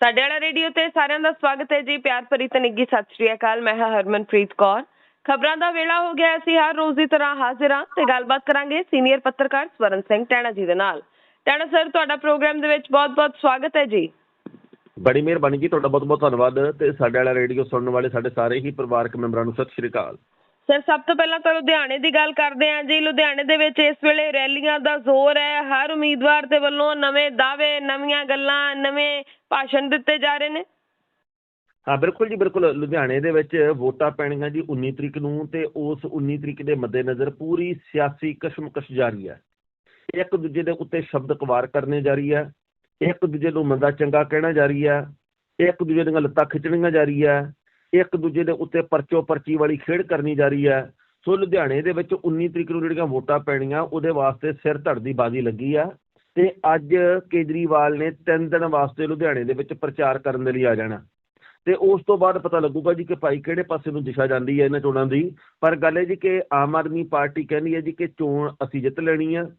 ਸਾਡੇ ਵਾਲਾ ਰੇਡੀਓ ਤੇ ਸਾਰਿਆਂ ਦਾ ਸਵਾਗਤ ਹੈ ਜੀ। ਪਿਆਰ ਭਰੀ ਤੇ ਨਿੱਘੀ ਸਤਿ ਸ਼੍ਰੀ ਅਕਾਲ। ਮੈਂ ਹਾਂ ਹਰਮਨਪ੍ਰੀਤ ਕੌਰ। ਖਬਰਾਂ ਦਾ ਵੇਲਾ ਹੋ ਗਿਆ ਅਸੀਂ ਹਰ ਰੋਜ਼ ਦੀ ਤਰ੍ਹਾਂ ਹਾਜ਼ਰ ਹਾਂ ਤੇ ਗੱਲਬਾਤ ਕਰਾਂਗੇ ਸੀਨੀਅਰ ਪੱਤਰਕਾਰ ਸਵਰਨ ਸਿੰਘ ਟੈਣਾ ਜੀ ਦੇ ਨਾਲ। ਟੈਣਾ ਸਰ, ਤੁਹਾਡਾ ਪ੍ਰੋਗਰਾਮ ਦੇ ਵਿੱਚ ਬਹੁਤ-ਬਹੁਤ ਸਵਾਗਤ ਹੈ ਜੀ। ਬੜੀ ਮਿਹਰਬਾਨੀ ਜੀ। ਤੁਹਾਡਾ ਬਹੁਤ ਬਹੁਤ ਧੰਨਵਾਦ ਤੇ ਸਾਡੇ ਵਾਲਾ ਰੇਡੀਓ ਸੁਣਨ ਵਾਲੇ ਸਾਡੇ ਸਾਰੇ ਹੀ ਪਰਿਵਾਰਕ ਮੈਂਬਰਾਂ ਨੂੰ ਸਤਿ ਸ਼੍ਰੀ ਅਕਾਲ। ਸਰ, ਸਭ ਤੋਂ ਪਹਿਲਾਂ ਤਾਂ ਲੁਧਿਆਣੇ ਦੀ ਗੱਲ ਕਰਦੇ ਹਾਂ ਜੀ। ਲੁਧਿਆਣੇ ਦੇ ਵਿੱਚ ਇਸ ਵੇਲੇ ਰੈਲੀਆਂ ਦਾ ਜ਼ੋਰ ਹੈ। ਹਰ ਉਮੀਦਵਾਰ ਦੇ ਵੱਲੋਂ ਨਵੇਂ ਦਾਅਵੇ, ਨਵੀਆਂ ਗੱਲਾਂ, ਨਵੇਂ ਭਾਸ਼ਣ ਦਿੱਤੇ ਜਾ ਰਹੇ ਨੇ। ਹਾਂ, ਬਿਲਕੁਲ ਜੀ, ਬਿਲਕੁਲ। ਲੁਧਿਆਣੇ ਦੇ ਵਿੱਚ ਵੋਟਾਂ ਪੈਣੀਆਂ ਜੀ 19 ਤਰੀਕ ਨੂੰ ਤੇ ਉਸ 19 ਤਰੀਕ ਦੇ ਮੱਦੇਨਜ਼ਰ ਪੂਰੀ ਸਿਆਸੀ ਕਸ਼ਮਕਸ਼ ਜਾਰੀ ਹੈ। ਇੱਕ ਦੂਜੇ ਦੇ ਉੱਤੇ ਸ਼ਬਦ ਕਵਾਰ ਕਰਨੇ ਜਾਰੀ ਹੈ। ਇੱਕ ਦੂਜੇ ਨੂੰ ਮੰਦਾ ਚੰਗਾ ਕਹਿਣਾ ਜਾਰੀ ਹੈ। ਇੱਕ ਦੂਜੇ ਦੀਆਂ ਲੱਤਾਂ ਖਿੱਚਣੀਆਂ ਜਾਰੀ ਹੈ। ਇੱਕ ਦੂਜੇ ਦੇ ਉੱਤੇ ਪਰਚੋ ਪਰਚੀ ਵਾਲੀ ਖੇਡ ਕਰਨੀ ਜਾਰੀ ਹੈ। ਸੋ ਲੁਧਿਆਣੇ ਦੇ ਵਿੱਚ 19 ਤਰੀਕ ਨੂੰ ਜਿਹੜੀਆਂ ਵੋਟਾਂ ਪੈਣੀਆਂ, ਉਹਦੇ ਵਾਸਤੇ ਸਿਰ ਧੜ ਦੀ ਬਾਜ਼ੀ ਲੱਗੀ ਆ। ਤੇ ਅੱਜ ਕੇਜਰੀਵਾਲ ਨੇ ਤਿੰਨ ਦਿਨ ਵਾਸਤੇ ਲੁਧਿਆਣੇ ਦੇ ਵਿੱਚ ਪ੍ਰਚਾਰ ਕਰਨ ਦੇ ਲਈ ਆ ਜਾਣਾ। ਤੇ ਉਸ ਤੋਂ ਬਾਅਦ ਪਤਾ ਲੱਗੂਗਾ ਜੀ ਕਿ ਭਾਈ ਕਿਹੜੇ ਪਾਸੇ ਨੂੰ ਦਿਸ਼ਾ ਜਾਂਦੀ ਹੈ ਇਹਨਾਂ ਚੋਣਾਂ ਦੀ। ਪਰ ਗੱਲ ਹੈ ਜੀ ਕਿ ਆਮ ਆਦਮੀ ਪਾਰਟੀ ਕਹਿੰਦੀ ਹੈ ਜੀ ਕਿ ਚੋਣ ਅਸੀਂ ਜਿੱਤ ਲੈਣੀ ਆ।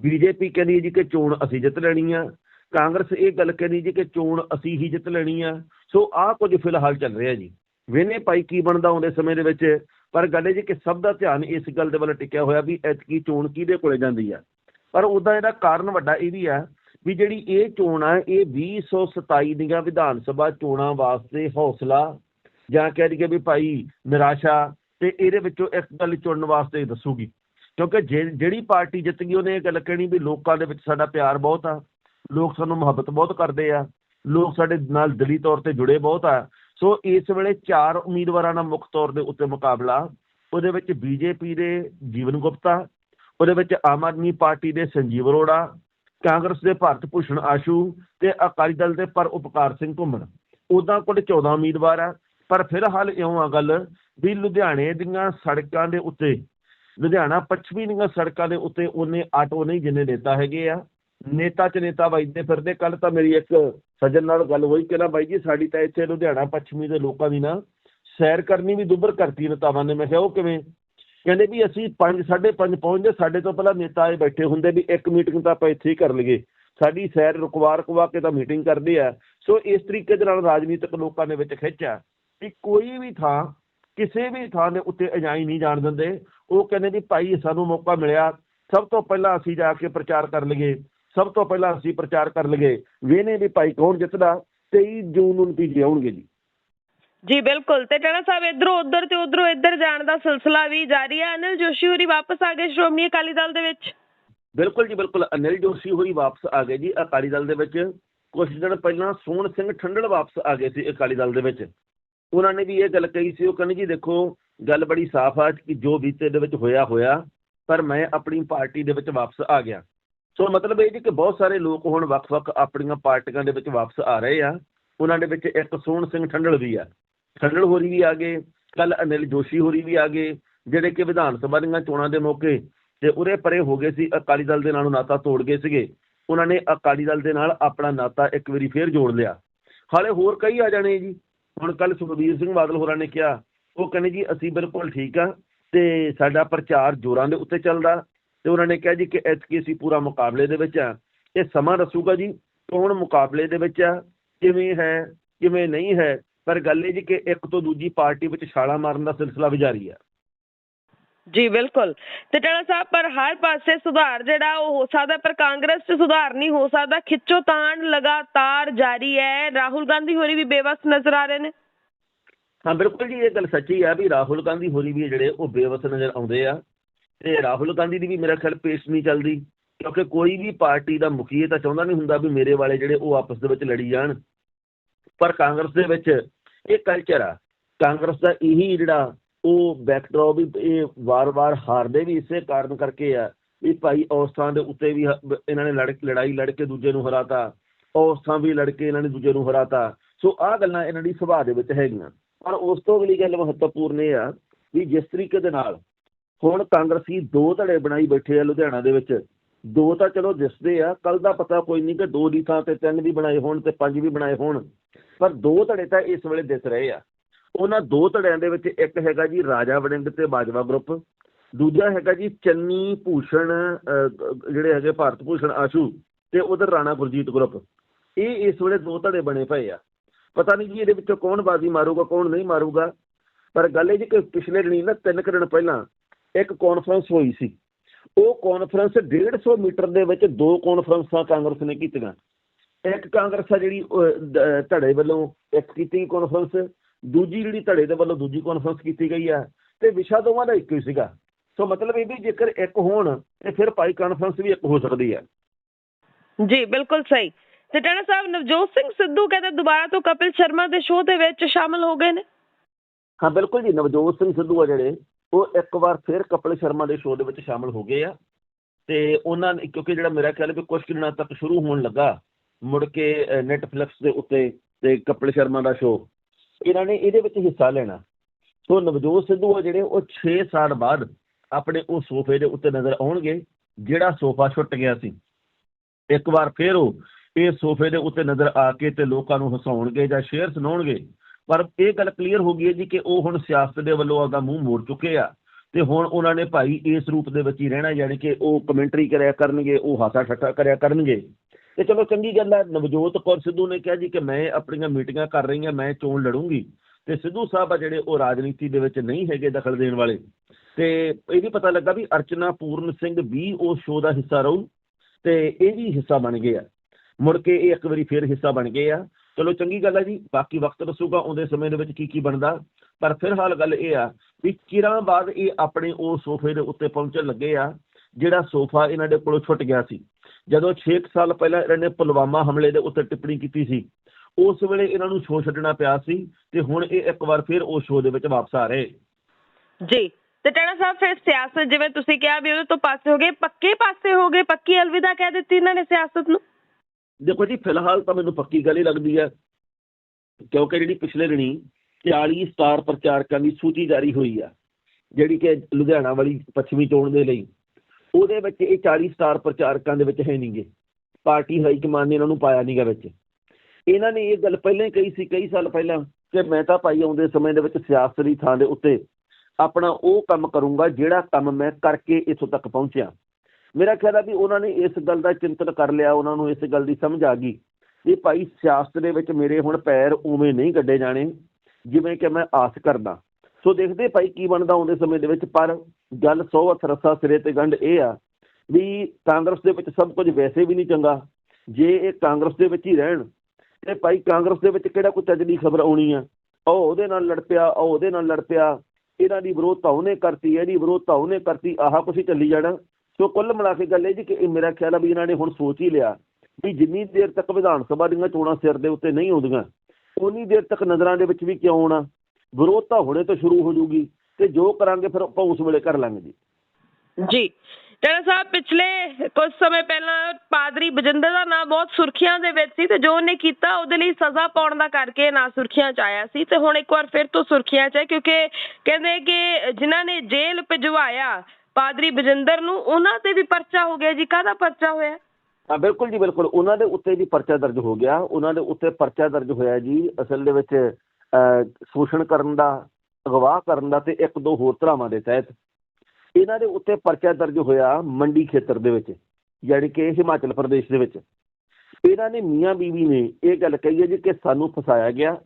ਬੀਜੇਪੀ ਕਹਿੰਦੀ ਹੈ ਜੀ ਕਿ ਚੋਣ ਅਸੀਂ ਜਿੱਤ ਲੈਣੀ ਆ। ਕਾਂਗਰਸ ਇਹ ਗੱਲ ਕਹਿੰਦੀ ਜੀ ਕਿ ਚੋਣ ਅਸੀਂ ਹੀ ਜਿੱਤ ਲੈਣੀ ਆ। ਸੋ ਆਹ ਕੁਝ ਫਿਲਹਾਲ ਚੱਲ ਰਿਹਾ ਜੀ। ਵੇਨੇ ਭਾਈ ਕੀ ਬਣਦਾ ਆਉਂਦੇ ਸਮੇਂ ਦੇ ਵਿੱਚ? ਪਰ ਗੱਲ ਇਹ ਜੀ ਕਿ ਸਭ ਦਾ ਧਿਆਨ ਇਸ ਗੱਲ ਦੇ ਵੱਲ ਟਿਕਿਆ ਹੋਇਆ ਵੀ ਐਤਕੀ ਚੋਣ ਕਿਹਦੇ ਕੋਲੇ ਜਾਂਦੀ ਆ? ਪਰ ਉਹਦਾ ਇਹਦਾ ਕਾਰਨ ਵੱਡਾ ਇਹ ਵੀ ਆ ਵੀ ਜਿਹੜੀ ਇਹ ਚੋਣ ਆ, ਇਹ 2027 ਦੀਆਂ ਵਿਧਾਨ ਸਭਾ ਚੋਣਾਂ ਵਾਸਤੇ ਹੌਸਲਾ ਜਾਂ ਕਹਿ ਦਈਏ ਵੀ ਭਾਈ ਨਿਰਾਸ਼ਾ ਤੇ ਇਹਦੇ ਵਿੱਚੋਂ ਇੱਕ ਗੱਲ ਚੁਣਨ ਵਾਸਤੇ ਦੱਸੂਗੀ। ਕਿਉਂਕਿ ਜੇ- ਜਿਹੜੀ ਪਾਰਟੀ ਜਿੱਤ ਗਈ, ਉਹਨੇ ਇਹ ਗੱਲ ਕਹਿਣੀ ਵੀ ਲੋਕਾਂ ਦੇ ਵਿੱਚ ਸਾਡਾ ਪਿਆਰ ਬਹੁਤ ਆ, ਲੋਕ ਸਾਨੂੰ ਮੁਹੱਬਤ ਬਹੁਤ ਕਰਦੇ ਆ, ਲੋਕ ਸਾਡੇ ਨਾਲ ਦਿਲੀ ਤੌਰ ਤੇ ਜੁੜੇ ਬਹੁਤ ਆ ਸੋ ਇਸ ਵੇਲੇ ਚਾਰ ਉਮੀਦਵਾਰਾਂ ਦਾ ਮੁੱਖ ਤੌਰ ਦੇ ਉੱਤੇ ਮੁਕਾਬਲਾ, ਉਹਦੇ ਵਿੱਚ ਬੀਜੇਪੀ ਦੇ ਜੀਵਨ ਗੁਪਤਾ, ਉਹਦੇ ਵਿੱਚ ਆਮ ਆਦਮੀ ਪਾਰਟੀ ਦੇ ਸੰਜੀਵ ਅਰੋੜਾ, ਕਾਂਗਰਸ ਦੇ ਭਾਰਤ ਭੂਸ਼ਣ ਆਸ਼ੂ ਤੇ ਅਕਾਲੀ ਦਲ ਦੇ ਪਰ ਉਪਕਾਰ ਸਿੰਘ ਘੁੰਮਣ। ਉਦਾਂ ਕੁੱਲ 14 ਉਮੀਦਵਾਰ ਆ, ਪਰ ਫਿਲਹਾਲ ਇਉਂ ਆ ਗੱਲ ਵੀ ਲੁਧਿਆਣੇ ਦੀਆਂ ਸੜਕਾਂ ਦੇ ਉੱਤੇ, ਲੁਧਿਆਣਾ ਪੱਛਮੀ ਦੀਆਂ ਸੜਕਾਂ ਦੇ ਉੱਤੇ ਉਹਨੇ ਆਟੋ ਨਹੀਂ ਜਿੰਨੇ ਨੇਤਾ ਹੈਗੇ ਆ, ਨੇਤਾ ਚ ਨੇਤਾ ਵੱਜਦੇ ਫਿਰਦੇ ਕੱਲ ਤਾਂ ਮੇਰੀ ਇੱਕ ਸੱਜਣ ਨਾਲ ਗੱਲ ਹੋਈ ਕਿ ਨਾ ਬਾਈ ਜੀ, ਸਾਡੀ ਤਾਂ ਇੱਥੇ ਲੁਧਿਆਣਾ ਪੱਛਮੀ ਦੇ ਲੋਕਾਂ ਦੀ ਨਾ ਸੈਰ ਕਰਨੀ ਵੀ ਦੁੱਬਰ ਕਰਤੀ ਨੇਤਾਵਾਂ ਨੇ। ਮੈਂ ਕਿਹਾ, ਉਹ ਕਿਵੇਂ? ਕਹਿੰਦੇ ਵੀ ਅਸੀਂ 5 5:30 ਪਹੁੰਚਦੇ ਸਾਡੇ ਤੋਂ ਪਹਿਲਾਂ ਨੇਤਾ ਆਏ ਬੈਠੇ ਹੁੰਦੇ ਵੀ ਇੱਕ ਮੀਟਿੰਗ ਤਾਂ ਆਪਾਂ ਇੱਥੇ ਹੀ ਕਰ ਲਈਏ। ਸਾਡੀ ਸੈਰ ਰੁਕਵਾ ਰੁਕਵਾ ਕੇ ਤਾਂ ਮੀਟਿੰਗ ਕਰਦੇ ਆ। ਸੋ ਇਸ ਤਰੀਕੇ ਦੇ ਨਾਲ ਰਾਜਨੀਤਿਕ ਲੋਕਾਂ ਦੇ ਵਿੱਚ ਖਿੱਚ ਆ ਕਿ ਕੋਈ ਵੀ ਥਾਂ, ਕਿਸੇ ਵੀ ਥਾਂ ਦੇ ਉੱਤੇ ਅਜਾਈ ਨਹੀਂ ਜਾਣ ਦਿੰਦੇ। ਉਹ ਕਹਿੰਦੇ ਵੀ ਭਾਈ, ਸਾਨੂੰ ਮੌਕਾ ਮਿਲਿਆ। ਸਭ ਤੋਂ ਪਹਿਲਾਂ ਅਸੀਂ ਜਾ ਕੇ ਪ੍ਰਚਾਰ ਕਰ ਲਈਏ। ਸਭ ਤੋਂ ਪਹਿਲਾਂ ਅਸੀਂ ਪ੍ਰਚਾਰ ਕਰ ਲਈਏ ਵੇਨੇ ਵੀ ਭਾਈ ਕੌਣ ਜਿੱਤਦਾ 23 ਜੂਨ ਨੂੰ ਨਤੀਜੇ ਆਉਣਗੇ ਜੀ। ਜੀ ਬਿਲਕੁਲ। ਤੇ ਟੈਣਾ ਸਾਹਿਬ ਇਧਰੋਂ ਉਧਰ ਤੇ ਉਧਰੋਂ ਇੱਧਰ ਜਾਣ ਦਾ ਸਿਲਸਿਲਾ ਵੀ ਜਾਰੀ ਹੈ ਅਨਿਲ ਜੋਸ਼ੀ ਹੋਰੀ ਵਾਪਸ ਆ ਗਏ ਸ਼੍ਰੋਮਣੀ ਅਕਾਲੀ ਦਲ ਦੇ ਵਿੱਚ? ਬਿਲਕੁਲ ਜੀ ਬਿਲਕੁਲ। ਅਨਿਲ ਜੋਸ਼ੀ ਹੋਰੀ ਵਾਪਸ ਆ ਗਏ ਜੀ ਅਕਾਲੀ ਦਲ ਦੇ ਵਿੱਚ। ਕੁਝ ਦਿਨ ਪਹਿਲਾਂ ਸੋਹਣ ਸਿੰਘ ਠੰਡਲ ਵਾਪਸ ਆ ਗਏ ਸੀ ਅਕਾਲੀ ਦਲ ਦੇ ਵਿੱਚ। ਉਹਨਾਂ ਨੇ ਵੀ ਇਹ ਗੱਲ ਕਹੀ ਸੀ ਉਹ ਕਹਿੰਦੇ ਜੀ ਦੇਖੋ ਗੱਲ ਬੜੀ ਸਾਫ਼ ਆ ਕਿ ਜੋ ਬੀਤੇ ਦੇ ਵਿੱਚ ਹੋਇਆ ਹੋਇਆ ਪਰ ਮੈਂ ਆਪਣੀ ਪਾਰਟੀ ਦੇ ਵਿੱਚ ਵਾਪਸ ਆ ਗਿਆ। ਸੋ ਮਤਲਬ ਇਹ ਜੀ ਕਿ ਬਹੁਤ ਸਾਰੇ ਲੋਕ ਹੁਣ ਵੱਖ-ਵੱਖ ਆਪਣੀਆਂ ਪਾਰਟੀਆਂ ਦੇ ਵਿੱਚ ਵਾਪਸ ਆ ਰਹੇ ਆ। ਉਹਨਾਂ ਦੇ ਵਿੱਚ ਇੱਕ ਸੋਹਣ ਸਿੰਘ ਠੰਡਲ ਵੀ ਆ। ਠੰਡਲ ਹੋਰੀ ਵੀ ਆ ਗਏ, ਕੱਲ ਅਨਿਲ ਜੋਸ਼ੀ ਹੋਰੀ ਵੀ ਆ ਗਏ, ਜਿਹੜੇ ਕਿ ਵਿਧਾਨ ਸਭਾ ਦੀਆਂ ਚੋਣਾਂ ਦੇ ਮੌਕੇ ਤੇ ਉਰੇ ਪਰੇ ਹੋ ਗਏ ਸੀ, ਅਕਾਲੀ ਦਲ ਦੇ ਨਾਲ ਨਾਤਾ ਤੋੜ ਗਏ ਸੀਗੇ। ਉਹਨਾਂ ਨੇ ਅਕਾਲੀ ਦਲ ਦੇ ਨਾਲ ਆਪਣਾ ਨਾਤਾ ਇੱਕ ਵਾਰੀ ਫੇਰ ਜੋੜ ਲਿਆ। ਹਾਲੇ ਹੋਰ ਕਈ ਆ ਜਾਣੇ ਜੀ। ਹੁਣ ਕੱਲ ਸੁਖਬੀਰ ਸਿੰਘ ਬਾਦਲ ਹੋਰਾਂ ਨੇ ਕਿਹਾ, ਉਹ ਕਹਿੰਦੇ ਜੀ, ਅਸੀਂ ਬਿਲਕੁਲ ਠੀਕ ਆ ਤੇ ਸਾਡਾ ਪ੍ਰਚਾਰ ਜ਼ੋਰਾਂ ਦੇ ਉੱਤੇ ਚੱਲਦਾ। ਤੇ ਉਹਨਾਂ ਨੇ ਕਿਹਾ ਜੀ ਕਿ ਐਤਕੀ ਅਸੀਂ ਪੂਰਾ ਮੁਕਾਬਲੇ ਦੇ ਵਿੱਚ ਆ ਇਹ ਸਮਾਂ ਦੱਸੂਗਾ ਜੀ ਕੌਣ ਮੁਕਾਬਲੇ ਦੇ ਵਿੱਚ ਆ ਕਿਵੇਂ ਹੈ ਕਿਵੇਂ ਨਹੀਂ ਹੈ। ਪਰ ਗੱਲ ਇਹ ਜੀ ਕਿ ਇੱਕ ਤੋਂ ਦੂਜੀ ਪਾਰਟੀ ਵਿੱਚ ਛਾਲਾ ਮਾਰਨ ਦਾ ਸਿਲਸਿਲਾ ਵੀ ਜਾਰੀ ਆ। ਜੀ ਬਿਲਕੁਲ। ਤੇ ਟੈਣਾ ਸਾਹਿਬ ਪਰ ਹਰ ਪਾਸੇ ਸੁਧਾਰ ਜਿਹੜਾ ਉਹ ਹੋ ਸਕਦਾ ਪਰ ਕਾਂਗਰਸ 'ਚ ਸੁਧਾਰ ਨਹੀਂ ਹੋ ਸਕਦਾ। ਖਿੱਚੋ ਤਾਣ ਲਗਾਤਾਰ ਜਾਰੀ ਹੈ ਰਾਹੁਲ ਗਾਂਧੀ ਹੋਰੀ ਵੀ ਬੇਵਸ ਨਜ਼ਰ ਆ ਰਹੇ ਨੇ। ਹਾਂ ਬਿਲਕੁਲ ਜੀ ਇਹ ਗੱਲ ਸੱਚੀ ਆ ਵੀ ਰਾਹੁਲ ਗਾਂਧੀ ਹੋਰੀ ਵੀ ਜਿਹੜੇ ਉਹ ਬੇਵਸ ਨਜ਼ਰ ਆਉਂਦੇ ਆ। ਤੇ ਰਾਹੁਲ ਗਾਂਧੀ ਦੀ ਵੀ ਮੇਰਾ ਖਿਆਲ ਪੇਸ਼ ਨਹੀਂ ਚੱਲਦੀ, ਕਿਉਂਕਿ ਕੋਈ ਵੀ ਪਾਰਟੀ ਦਾ ਮੁਖੀ ਇਹ ਤਾਂ ਚਾਹੁੰਦਾ ਨਹੀਂ ਹੁੰਦਾ ਵੀ ਮੇਰੇ ਵਾਲੇ ਜਿਹੜੇ ਉਹ ਆਪਸ ਦੇ ਵਿੱਚ ਲੜੀ ਜਾਣ। ਪਰ ਕਾਂਗਰਸ ਦੇ ਵਿੱਚ ਇਹ ਕਲਚਰ ਆ, ਕਾਂਗਰਸ ਦਾ ਇਹੀ ਜਿਹੜਾ ਉਹ ਬੈਕਡ੍ਰੌਪ ਵੀ ਇਹ ਵਾਰ-ਵਾਰ ਹਾਰਦੇ ਵੀ ਇਸੇ ਕਾਰਨ ਕਰਕੇ ਆ ਵੀ ਭਾਈ ਉਸ ਥਾਂ ਦੇ ਉੱਤੇ ਵੀ ਹ- ਇਹਨਾਂ ਨੇ ਲੜ, ਲੜਾਈ ਲੜ ਕੇ ਦੂਜੇ ਨੂੰ ਹਰਾਤਾ, ਉਸ ਥਾਂ ਵੀ ਲੜ ਕੇ ਇਹਨਾਂ ਨੇ ਦੂਜੇ ਨੂੰ ਹਰਾਤਾ। ਸੋ ਆਹ ਗੱਲਾਂ ਇਹਨਾਂ ਦੀ ਸੁਭਾਅ ਦੇ ਵਿੱਚ ਹੈਗੀਆਂ। ਪਰ ਉਸ ਤੋਂ ਅਗਲੀ ਗੱਲ ਮਹੱਤਵਪੂਰਨ ਇਹ ਆ ਵੀ ਜਿਸ ਤਰੀਕੇ ਦੇ ਨਾਲ ਹੁਣ ਕਾਂਗਰਸੀ ਦੋ ਧੜੇ ਬਣਾਈ ਬੈਠੇ ਆ ਲੁਧਿਆਣਾ ਦੇ ਵਿੱਚ। ਦੋ ਤਾਂ ਚਲੋ ਦਿਸਦੇ ਆ ਕੱਲ ਦਾ ਪਤਾ ਕੋਈ ਨਹੀਂ ਕਿ ਦੋ ਦੀ ਥਾਂ ਤੇ ਤਿੰਨ ਵੀ ਬਣਾਏ ਹੋਣ ਤੇ ਪੰਜ ਵੀ ਬਣਾਏ ਹੋਣ। ਪਰ ਦੋ ਧੜੇ ਤਾਂ ਇਸ ਵੇਲੇ ਦਿਸ ਰਹੇ ਆ। ਉਹਨਾਂ ਦੋ ਧੜਿਆਂ ਦੇ ਵਿੱਚ ਇੱਕ ਹੈਗਾ ਜੀ ਰਾਜਾ ਵੜਿੰਗ ਤੇ ਬਾਜਵਾ ਗਰੁੱਪ। ਦੂਜਾ ਹੈਗਾ ਜੀ ਚੰਨੀ ਭੂਸ਼ਣ ਜਿਹੜੇ ਹੈਗੇ ਭਾਰਤ ਭੂਸ਼ਣ ਆਸ਼ੂ ਤੇ ਉਧਰ ਰਾਣਾ ਗੁਰਜੀਤ ਗਰੁੱਪ। ਇਹ ਇਸ ਵੇਲੇ ਦੋ ਧੜੇ ਬਣੇ ਪਏ ਆ। ਪਤਾ ਨਹੀਂ ਜੀ ਇਹਦੇ ਵਿੱਚੋਂ ਕੌਣ ਬਾਜ਼ੀ ਮਾਰੂਗਾ, ਕੌਣ ਨਹੀਂ ਮਾਰੂਗਾ। ਪਰ ਗੱਲ ਇਹ ਜੀ ਕਿ ਪਿਛਲੇ ਦਿਨੀ ਨਾ ਤਿੰਨ ਕੁ ਦਿਨ ਪਹਿਲਾਂ ਇੱਕ ਕਾਨਫਰੰਸ ਹੋਈ ਸੀ। ਉਹ ਕਾਨਫਰੰਸ 150 ਮੀਟਰ ਦੇ ਵਿੱਚ ਦੋ ਕਾਨਫਰੰਸਾਂ ਕਾਂਗਰਸ ਨੇ ਕੀਤੀਆਂ। ਇੱਕ ਕਾਂਗਰਸ ਆ ਜਿਹੜੀ ਧੜੇ ਵੱਲੋਂ ਇੱਕ ਕੀਤੀ ਕਾਨਫਰੰਸ ਦੂਜੀ ਜਿਹੜੀ ਧੜੇ ਦੇ ਵੱਲੋਂ ਦੂਜੀ ਕਾਨਫਰੰਸ ਕੀਤੀ ਗਈ ਆ ਤੇ ਵਿਸ਼ਾ ਦੋਵਾਂ ਦਾ ਇੱਕੋ ਹੀ ਸੀਗਾ। ਸੋ ਮਤਲਬ ਇਹ ਵੀ ਜੇਕਰ ਇੱਕ ਹੋਣ ਤੇ ਫਿਰ ਭਾਈ ਕਾਨਫਰੰਸ ਵੀ ਇੱਕ ਹੋ ਸਕਦੀ ਹੈ ਜੀ ਬਿਲਕੁਲ ਸਹੀ। ਤੇ ਟੈਣਾ ਸਾਹਿਬ ਨਵਜੋਤ ਸਿੰਘ ਸਿੱਧੂ ਕਹਿੰਦੇ ਦੁਬਾਰਾ ਤੋਂ ਕਪਿਲ ਸ਼ਰਮਾ ਦੇ ਸ਼ੋਅ ਦੇ ਵਿੱਚ ਸ਼ਾਮਲ ਹੋ ਗਏ ਨੇ? ਹਾਂ ਬਿਲਕੁਲ ਜੀ ਨਵਜੋਤ ਸਿੰਘ ਸਿੱਧੂ ਆ ਜਿਹੜੇ। ਉਹ ਇੱਕ ਵਾਰ ਫਿਰ ਕਪਿਲ ਸ਼ਰਮਾ ਦੇ ਸ਼ੋਅ ਦੇ ਵਿੱਚ ਸ਼ਾਮਲ ਹੋ ਗਏ ਆ। ਤੇ ਉਹਨਾਂ ਨੇ ਕਿਉਂਕਿ ਜਿਹੜਾ ਮੇਰਾ ਖਿਆਲ ਹੈ ਵੀ ਕੁਝ ਦਿਨਾਂ ਤੱਕ ਸ਼ੁਰੂ ਹੋਣ ਲੱਗਾ ਮੁੜ ਕੇ ਨੈਟਫਲਿਕਸ ਦੇ ਉੱਤੇ ਤੇ ਕਪਿਲ ਸ਼ਰਮਾ ਦਾ ਸ਼ੋਅ ਇਹਨਾਂ ਨੇ ਇਹਦੇ ਵਿੱਚ ਹਿੱਸਾ ਲੈਣਾ। ਸੋ ਨਵਜੋਤ ਸਿੱਧੂ ਆ ਜਿਹੜੇ, ਉਹ 6 ਸਾਲ ਬਾਅਦ ਆਪਣੇ ਉਹ ਸੋਫੇ ਦੇ ਉੱਤੇ ਨਜ਼ਰ ਆਉਣਗੇ, ਜਿਹੜਾ ਸੋਫਾ ਛੁੱਟ ਗਿਆ ਸੀ। ਇੱਕ ਵਾਰ ਫਿਰ ਉਹ ਇਹ ਸੋਫੇ ਦੇ ਉੱਤੇ ਨਜ਼ਰ ਆ ਕੇ ਤੇ ਲੋਕਾਂ ਨੂੰ ਹਸਾਉਣਗੇ ਜਾਂ ਸ਼ੇਅਰ ਸੁਣਾਉਣਗੇ। ਪਰ ਇਹ ਗੱਲ ਕਲੀਅਰ ਹੋ ਗਈ ਹੈ ਜੀ ਕਿ ਉਹ ਹੁਣ ਸਿਆਸਤ ਦੇ ਵੱਲੋਂ ਆਪਦਾ ਮੂੰਹ ਮੋੜ ਚੁੱਕੇ ਆ ਤੇ ਹੁਣ ਉਹਨਾਂ ਨੇ ਭਾਈ ਇਸ ਰੂਪ ਦੇ ਵਿੱਚ ਹੀ ਰਹਿਣਾ, ਯਾਨੀ ਕਿ ਉਹ ਕਮੈਂਟਰੀ ਕਰਿਆ ਕਰਨਗੇ, ਉਹ ਹਾਸਾ ਠੱਠਾ ਕਰਿਆ ਕਰਨਗੇ। ਤੇ ਚਲੋ ਚੰਗੀ ਗੱਲ ਹੈ ਨਵਜੋਤ ਕੌਰ ਸਿੱਧੂ ਨੇ ਕਿਹਾ ਜੀ ਕਿ ਮੈਂ ਆਪਣੀਆਂ ਮੀਟਿੰਗਾਂ ਕਰ ਰਹੀ ਹਾਂ, ਮੈਂ ਚੋਣ ਲੜੂੰਗੀ। ਤੇ ਸਿੱਧੂ ਸਾਹਿਬ ਆ ਜਿਹੜੇ ਉਹ ਰਾਜਨੀਤੀ ਦੇ ਵਿੱਚ ਨਹੀਂ ਹੈਗੇ ਦਖਲ ਦੇਣ ਵਾਲੇ। ਤੇ ਇਹ ਵੀ ਪਤਾ ਲੱਗਾ ਵੀ ਅਰਚਨਾ ਪੂਰਨ ਸਿੰਘ ਵੀ ਉਸ ਸ਼ੋਅ ਦਾ ਹਿੱਸਾ ਰਹੂ ਤੇ ਇਹ ਵੀ ਹਿੱਸਾ ਬਣ ਗਏ ਆ। ਮੁੜ ਕੇ ਇਹ ਇੱਕ ਵਾਰੀ ਫਿਰ ਹਿੱਸਾ ਬਣ ਗਏ ਆ। ਚਲੋ ਚੰਗੀ ਗੱਲ ਹੈ ਜੀ, ਬਾਕੀ ਵਕਤ ਦੱਸੂਗਾ ਆਉਂਦੇ ਸਮੇਂ ਦੇ ਵਿੱਚ ਕੀ ਕੀ ਬਣਦਾ। ਪਰ ਫਿਲਹਾਲ ਗੱਲ ਇਹ ਆ ਵੀ ਚਿਰਾਂ ਬਾਅਦ ਇਹ ਆਪਣੇ ਉਹ ਸੋਫੇ ਦੇ ਉੱਤੇ ਪਹੁੰਚਣ ਲੱਗੇ ਆ, ਜਿਹੜਾ ਸੋਫਾ ਇਹਨਾਂ ਦੇ ਕੋਲੋਂ ਛੁੱਟ ਗਿਆ ਸੀ। ਜਦੋਂ 6 ਸਾਲ ਪਹਿਲਾਂ ਇਹਨਾਂ ਨੇ ਪੁਲਵਾਮਾ ਹਮਲੇ ਦੇ ਉੱਤੇ ਟਿੱਪਣੀ ਕੀਤੀ ਸੀ, ਉਸ ਵੇਲੇ ਇਹਨਾਂ ਨੂੰ ਸ਼ੋਅ ਛੱਡਣਾ ਪਿਆ ਸੀ ਤੇ ਹੁਣ ਇਹ ਇੱਕ ਵਾਰ ਫਿਰ ਉਸ ਸ਼ੋਅ ਦੇ ਵਿੱਚ ਵਾਪਸ ਆ ਰਹੇ। ਜੀ, ਤੇ ਟੈਣਾ ਸਾਹਿਬ, ਫਿਰ ਸਿਆਸਤ ਜਿਵੇਂ ਤੁਸੀਂ ਕਿਹਾ ਵੀ ਉਹਦੇ ਤੋਂ ਪਾਸੇ ਹੋ ਗਏ, ਪੱਕੇ ਪਾਸੇ ਹੋ ਗਏ, ਪੱਕੀ ਅਲਵਿਦਾ ਕਹਿ ਦਿੱਤੀ ਇਹਨਾਂ ਨੇ ਸਿਆਸਤ ਨੂੰ। ਦੇਖੋ ਜੀ, ਫਿਲਹਾਲ ਤਾਂ ਮੈਨੂੰ ਪੱਕੀ ਗੱਲ ਹੀ ਲੱਗਦੀ ਹੈ, ਕਿਉਂਕਿ ਜਿਹੜੀ ਪਿਛਲੇ ਦਿਨੀ 40 ਸਟਾਰ ਪ੍ਰਚਾਰਕਾਂ ਦੀ ਸੂਚੀ ਜਾਰੀ ਹੋਈ ਆ, ਜਿਹੜੀ ਕਿ ਲੁਧਿਆਣਾ ਵਾਲੀ ਪੱਛਮੀ ਚੋਣ ਦੇ ਲਈ, ਉਹਦੇ ਵਿੱਚ ਇਹ 40 ਸਟਾਰ ਪ੍ਰਚਾਰਕਾਂ ਦੇ ਵਿੱਚ ਹੈ ਨਹੀਂਗੇ ਪਾਰਟੀ ਹਾਈ ਕਮਾਨ ਨੇ ਇਹਨਾਂ ਨੂੰ ਪਾਇਆ ਨਹੀਂਗਾ ਵਿੱਚ। ਇਹਨਾਂ ਨੇ ਇਹ ਗੱਲ ਪਹਿਲਾਂ ਹੀ ਕਹੀ ਸੀ, ਕਈ ਸਾਲ ਪਹਿਲਾਂ, ਕਿ ਮੈਂ ਤਾਂ ਭਾਈ ਆਉਂਦੇ ਸਮੇਂ ਦੇ ਵਿੱਚ ਸਿਆਸਤ ਦੀ ਥਾਂ ਦੇ ਉੱਤੇ ਆਪਣਾ ਉਹ ਕੰਮ ਕਰੂੰਗਾ, ਜਿਹੜਾ ਕੰਮ ਮੈਂ ਕਰਕੇ ਇੱਥੋਂ ਤੱਕ ਪਹੁੰਚਿਆ। ਮੇਰਾ ਖਿਆਲ ਆ ਵੀ ਉਹਨਾਂ ਨੇ ਇਸ ਗੱਲ ਦਾ ਚਿੰਤਨ ਕਰ ਲਿਆ, ਉਹਨਾਂ ਨੂੰ ਇਸ ਗੱਲ ਦੀ ਸਮਝ ਆ ਗਈ ਵੀ ਭਾਈ ਸਿਆਸਤ ਦੇ ਵਿੱਚ ਮੇਰੇ ਹੁਣ ਪੈਰ ਉਵੇਂ ਨਹੀਂ ਗੱਡੇ ਜਾਣੇ, ਜਿਵੇਂ ਕਿ ਮੈਂ ਆਸ ਕਰਦਾ। ਸੋ ਦੇਖਦੇ ਭਾਈ ਕੀ ਬਣਦਾ ਆਉਂਦੇ ਸਮੇਂ ਦੇ ਵਿੱਚ, ਪਰ ਗੱਲ 100 ਹੱਥ ਰੱਸਾ ਸਿਰੇ ਤੇ ਗੰਢ ਇਹ ਆ ਵੀ ਕਾਂਗਰਸ ਦੇ ਵਿੱਚ ਸਭ ਕੁਝ ਵੈਸੇ ਵੀ ਨਹੀਂ ਚੰਗਾ, ਜੇ ਇਹ ਕਾਂਗਰਸ ਦੇ ਵਿੱਚ ਹੀ ਰਹਿਣ, ਤੇ ਭਾਈ ਕਾਂਗਰਸ ਦੇ ਵਿੱਚ ਕਿਹੜਾ ਕੋਈ ਚੱਜ ਦੀ ਖਬਰ ਆਉਣੀ ਆ? ਉਹ ਉਹਦੇ ਨਾਲ ਲੜ ਪਿਆ, ਉਹ ਉਹਦੇ ਨਾਲ ਲੜ ਪਿਆ, ਇਹਨਾਂ ਦੀ ਵਿਰੋਧਤਾ ਉਹਨੇ ਕਰਤੀ, ਇਹਦੀ ਵਿਰੋਧਤਾ ਉਹਨੇ ਕਰਤੀ, ਆਹ ਕੁਛ ਹੀ ਚੱਲੀ ਜਾਣਾ। ਸੋ ਕੁੱਲ ਮਿਲਾ ਕੇ ਗੱਲ ਇਹ ਜੀ ਕਿ ਇਹ ਮੇਰਾ ਖਿਆਲ ਆ ਵੀ ਇਹਨਾਂ ਨੇ ਹੁਣ ਸੋਚ ਹੀ ਲਿਆ ਵੀ ਜਿੰਨੀ ਦੇਰ ਤੱਕ ਵਿਧਾਨ ਸਭਾ ਦੀਆਂ ਚੋਣਾਂ ਸਿਰ ਦੇ ਉੱਤੇ ਨਹੀਂ ਆਉਂਦੀਆਂ ਉਨੀ ਦੇਰ ਤੱਕ ਨਜ਼ਰਾਂ ਦੇ ਵਿੱਚ ਵੀ ਕਿਉਂ ਆਉਣਾ? ਵਿਰੋਧਤਾ ਹੁਣੇ ਤੋਂ ਸ਼ੁਰੂ ਹੋ ਜੂਗੀ ਤੇ ਜੋ ਕਰਾਂਗੇ ਫਿਰ ਆਪਾਂ ਉਸ ਵੇਲੇ ਕਰ ਲਾਂਗੇ ਜੀ। ਜੀ ਟੈਣਾ ਸਾਹਿਬ ਪਿਛਲੇ ਕੁਝ ਸਮੇਂ ਪਹਿਲਾਂ ਪਾਦਰੀ ਬਜਿੰਦਰ ਦਾ ਨਾਮ ਬਹੁਤ ਸੁਰਖੀਆਂ ਦੇ ਵਿੱਚ ਸੀ ਤੇ ਜੋ ਉਹਨੇ ਕੀਤਾ ਉਹਦੇ ਲਈ ਸਜ਼ਾ ਪਾਉਣ ਦਾ ਕਰਕੇ ਨਾ ਸੁਰਖੀਆਂ ਚ ਆਇਆ ਸੀ ਤੇ ਹੁਣ ਇੱਕ ਵਾਰ ਫਿਰ ਤੋਂ ਸੁਰਖੀਆਂ ਚ ਹੈ ਕਿਉਂਕਿ ਕਹਿੰਦੇ ਕਿ ਜਿਨ੍ਹਾਂ ਨੇ ਜੇਲ੍ਹ ਭਿਜਵਾਇਆ ਪਾਦਰੀ ਬਜਿੰਦਰ ਨੂੰ ਉਹਨਾਂ ਤੇ ਵੀ ਪਰਚਾ ਹੋ ਗਿਆ ਜੀ, ਕਾਹਦਾ ਪਰਚਾ ਹੋਇਆ? ਹਾਂ, ਬਿਲਕੁਲ ਜੀ, ਬਿਲਕੁਲ। ਉਹਨਾਂ ਦੇ ਉੱਤੇ ਵੀ ਪਰਚਾ ਦਰਜ ਹੋ ਗਿਆ। ਉਹਨਾਂ ਦੇ ਉੱਤੇ ਪਰਚਾ ਦਰਜ ਹੋਇਆ ਜੀ, ਅਸਲ ਦੇ ਵਿੱਚ ਸ਼ੋਸ਼ਣ ਕਰਨ ਦਾ ਅਗਵਾ ਕਰਨ ਦਾ ਤੇ ਇੱਕ ਦੋ ਹੋਰ ਧਰਾਵਾਂ ਦੇ ਤਹਿਤ ਇਹਨਾਂ ਦੇ ਉੱਤੇ ਪਰਚਾ ਦਰਜ ਹੋਇਆ ਮੰਡੀ ਖੇਤਰ ਦੇ ਵਿੱਚ, ਯਾਨੀ ਕਿ ਹਿਮਾਚਲ ਪ੍ਰਦੇਸ਼ ਦੇ ਵਿੱਚ। ਇਹਨਾਂ ਨੇ ਮੀਆਂ ਬੀਵੀ ਨੇ ਇਹ ਗੱਲ ਕਹੀ ਹੈ ਜੀ ਕਿ ਸਾਨੂੰ ਫਸਾਇਆ ਗਿਆ।